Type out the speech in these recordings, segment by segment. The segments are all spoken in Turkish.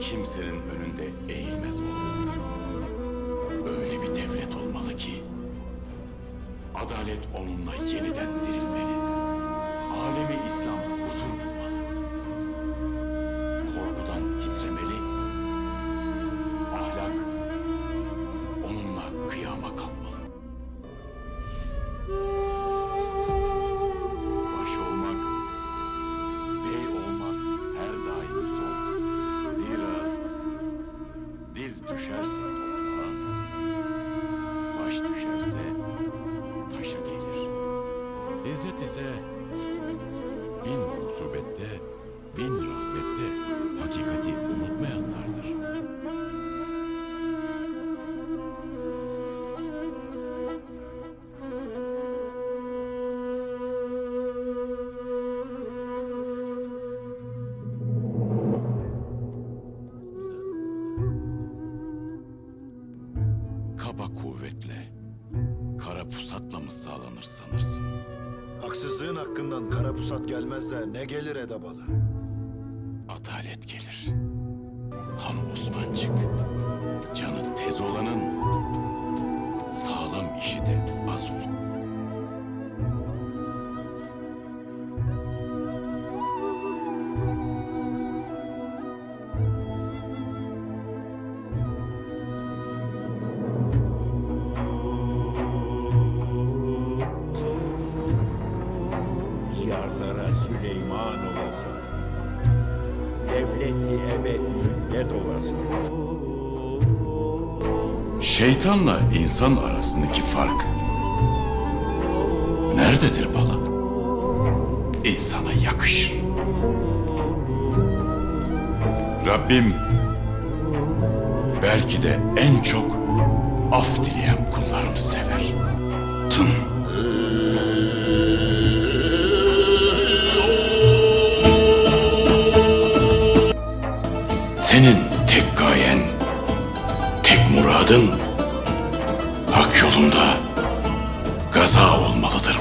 kimsenin önünde eğilmez olur. Öyle bir devlet olmalı ki adalet onunla yeniden dirilir. Baş düşerse taşa gelir. İzzet ise bin musibette, bin rahmette hakikati Kuvvetle, kara pusatla mı sağlanır sanırsın? Haksızlığın hakkından kara pusat gelmezse ne gelir Edebalı? Adalet gelir. Ham Osmancık, canı tez olanın sağlam işi de az olur. Süleyman olasın. Devleti ebed mülket olasın. Şeytanla insan arasındaki fark nerededir bala? İnsana yakışır. Rabbim belki de en çok af dileyen kullarını sever. Tın. Senin tek gayen Tek muradın hak yolunda gaza olmalıdır.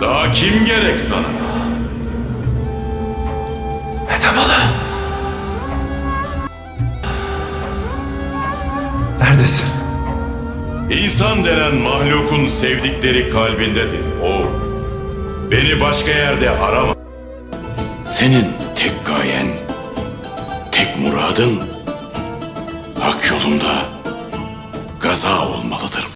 Daha kim gerek sana? Edebalı. Neredesin? İnsan denen mahlukun sevdikleri kalbindedir. O beni başka yerde arama. Senin tek gayen, tek muradın hak yolunda gaza olmalıdır.